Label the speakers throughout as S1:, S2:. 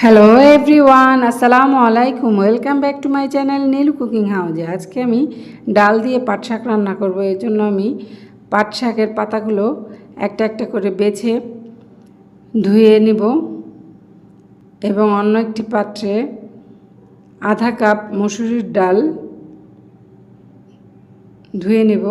S1: Hello everyone আসসালামু আলাইকুম welcome back to my channel Neel cooking হাউজে আজকে আমি ডাল দিয়ে পাট শাক রান্না করব। এর জন্য আমি পাট শাকের পাতাগুলো একটা একটা করে বেছে, ধুয়ে নিব এবং অন্য একটি পাত্রে আধা কাপ মসুরির ডাল ধুয়ে নেব।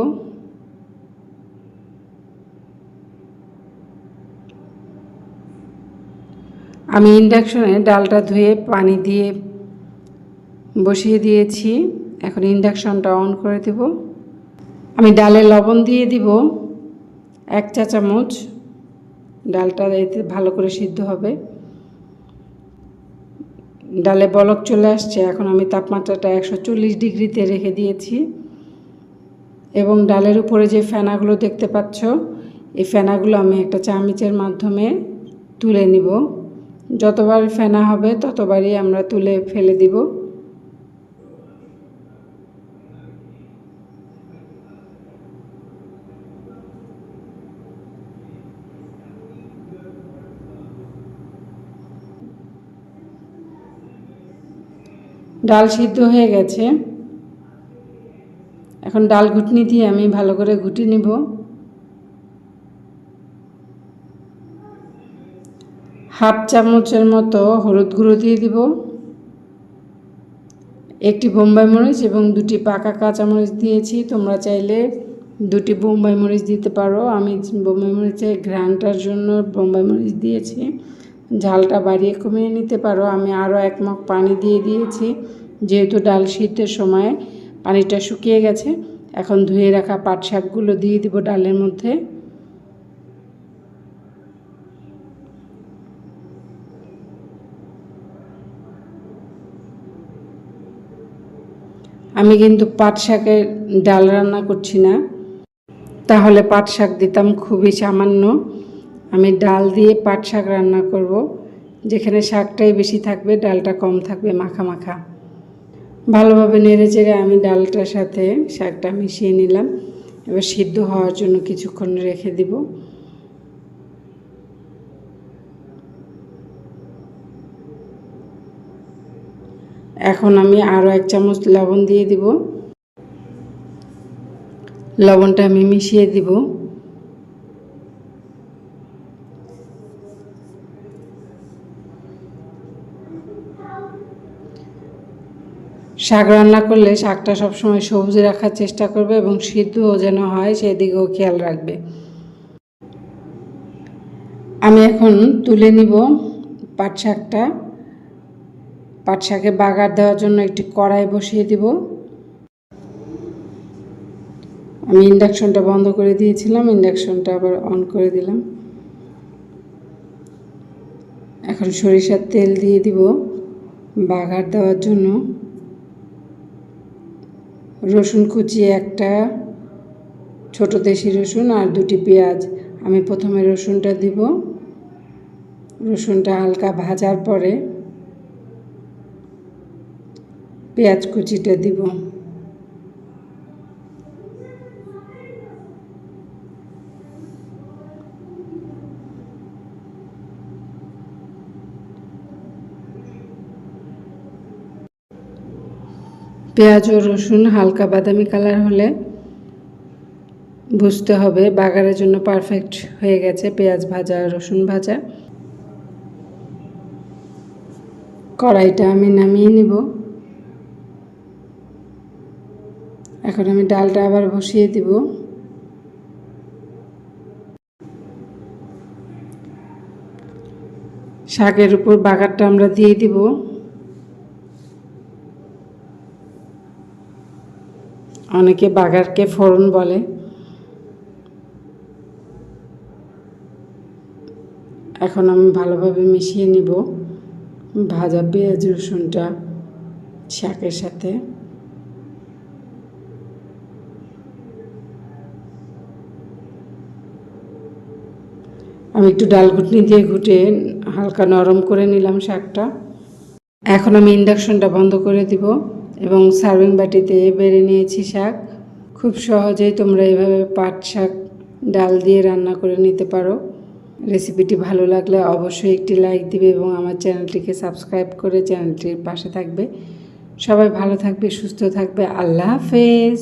S1: আমি ইন্ডাকশনে ডালটা ধুয়ে পানি দিয়ে বসিয়ে দিয়েছি। এখন ইন্ডাকশনটা অন করে দেব। আমি ডালে লবণ দিয়ে দিব এক চা চামচ। ডালটা এতে ভালো করে সিদ্ধ হবে। ডালে বলক চলে আসছে। এখন আমি তাপমাত্রাটা একশো চল্লিশ ডিগ্রিতে রেখে দিয়েছি। এবং ডালের উপরে যে ফেনাগুলো দেখতে পাচ্ছ, এই ফেনাগুলো আমি একটা চামিচের মাধ্যমে তুলে নিব। যতবার ফেনা হবে, ততবারই আমরা তুলে ফেলে দিব। ডাল সিদ্ধ হয়ে গেছে। এখন ডাল ঘুটনি দিয়ে আমি ভালো করে ঘুটে নিব। হাফ চামচের মতো হলুদ গুঁড়ো দিয়ে দিব, একটি বোম্বাই মরিচ এবং দুটি পাকা কাঁচামরিচ দিয়েছি। তোমরা চাইলে দুটি বোম্বাই মরিচ দিতে পারো। আমি বোম্বাই মরিচের ঘ্রানটার জন্য বোম্বাই মরিচ দিয়েছি। ঝালটা বাড়িয়ে কমিয়ে নিতে পারো। আমি আরও এক মগ পানি দিয়ে দিয়েছি। যেহেতু ডাল সিদ্ধের সময় পানিটা শুকিয়ে গেছে, এখন ধুয়ে রাখা পাট শাকগুলো দিয়ে দিব ডালের মধ্যে। আমি কিন্তু পাট শাকের ডাল রান্না করছি না। তাহলে পাট শাক দিতাম খুবই সামান্য। আমি ডাল দিয়ে পাট শাক রান্না করব। যেখানে শাকটাই বেশি থাকবে, ডালটা কম থাকবে, মাখা মাখা। ভালোভাবে নেড়ে চেড়ে আমি ডালটার সাথে শাকটা মিশিয়ে নিলাম। এবার সিদ্ধ হওয়ার জন্য কিছুক্ষণ রেখে দিব। এখন আমি আরও এক চামচ লবণ দিয়ে দিব। লবণটা আমি মিশিয়ে দিব। শাক রান্না করলে শাকটা সবসময় সবজি রাখার চেষ্টা করবে এবং সিদ্ধও যেন হয় সেদিকেও খেয়াল রাখবে। আমি এখন তুলে নিব পাট শাকটা। পাট শাকে বাগার দেওয়ার জন্য একটি কড়াই বসিয়ে দিব। আমি ইন্ডাকশনটা বন্ধ করে দিয়েছিলাম, ইন্ডাকশনটা আবার অন করে দিলাম। এখন সরিষার তেল দিয়ে দিব বাগার দেওয়ার জন্য। রসুন কুচি একটা, ছোট দেশি রসুন আর দুটি পেঁয়াজ। আমি প্রথমে রসুনটা দিব। রসুনটা হালকা ভাজার পরে পেঁয়াজ কুচিটা দিব। পেঁয়াজ ও রসুন হালকা বাদামি কালার হলে বুঝতে হবে, বাগারের জন্য পারফেক্ট হয়ে গেছে পেঁয়াজ ভাজা রসুন ভাজা। কড়াইটা আমি নামিয়ে নিব। এখন আমি ডালটা আবার বসিয়ে দিব। শাকের উপর বাগারটা আমরা দিয়ে দিব। অনেকে বাগারকে ফোড়ন বলে। এখন আমি ভালোভাবে মিশিয়ে নিব। ভাজা পেঁয়াজ রসুনটা শাকের সাথে। আমি একটু ডাল ঘুটনি দিয়ে ঘুটে হালকা নরম করে নিলাম শাকটা। এখন আমি ইন্ডাকশনটা বন্ধ করে দিব এবং সার্ভিং বাটিতে বেড়ে নিয়েছি শাক। খুব সহজেই তোমরা এভাবে পাট শাক, ডাল দিয়ে রান্না করে নিতে পারো। রেসিপিটি ভালো লাগলে অবশ্যই একটি লাইক দিবে এবং আমার চ্যানেলটিকে সাবস্ক্রাইব করে চ্যানেলটির পাশে থাকবে। সবাই ভালো থাকবে, সুস্থ থাকবে। আল্লাহ হাফেজ।